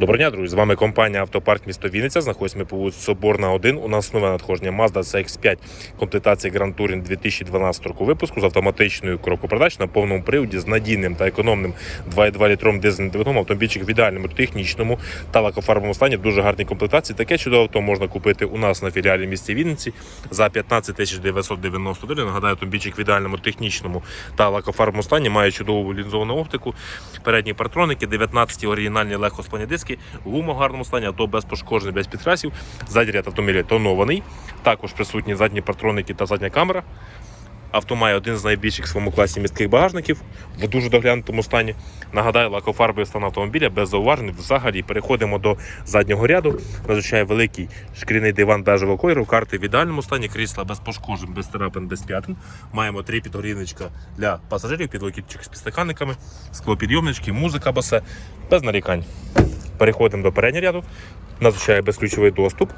Доброго дня, друзі! З вами компанія Автопарк місто Вінниця. Знаходимося ми по вулиці Соборна 1. У нас нове надходження Mazda CX-5 комплектації Grand Touring 2012 року випуску з автоматичною коробкою на повному приводі з надійним та економним 2,2 літром дизельним двигуном. Автомобільчик в ідеальному технічному та лакофарбовому стані дуже гарній комплектації. Таке чудове авто можна купити у нас на філіалі місті Вінниці за 15 990 доларів. Нагадаю, автомобільчик в ідеальному технічному та лакофарбовому стані має чудову лінзовану оптику, передні партроники, 19 оригінальні легкосплані диски, гума в гарному стані, авто без пошкоджень, без підкрасів. Задній ряд автомобіля тонований. Також присутні задні партроники та задня камера. Авто має один з найбільших в своєму класі містких багажників в дуже доглянутому стані. Нагадаю, лакофарбовий стан автомобіля без зауважень. Взагалі переходимо до заднього ряду. Надзвичайно великий шкіряний диван бежевого кольору, карти в ідеальному стані, крісла без пошкоджень, без терапин, без п'ятин. Маємо три підгорівничка для пасажирів, підлокітчик з підстаканниками, склопідйомнички, музика басе, без нарікань. Переходимо до переднього ряду. Надзвичайно безключовий доступ.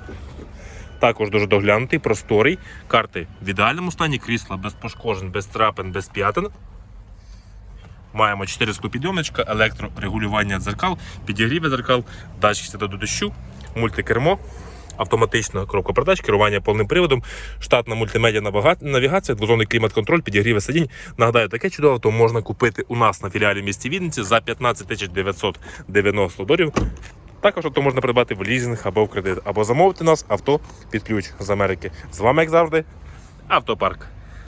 Також дуже доглянутий, просторий. Карти в ідеальному стані, крісла без пошкоджень, без трапин, без п'ятин. Маємо 4 склопідйомничка, електрорегулювання дзеркал, підігрів дзеркал, датчик до дощу, мультикермо, автоматична коробка передач, керування повним приводом, штатна мультимедіа навігація, двозонний клімат-контроль, підігріве сидінь. Нагадаю, таке чудове авто можна купити у нас на філіалі місті Вінниці за 15 990 доларів. Також авто можна придбати в лізинг або в кредит, або замовити нас авто під ключ з Америки. З вами, як завжди, автопарк.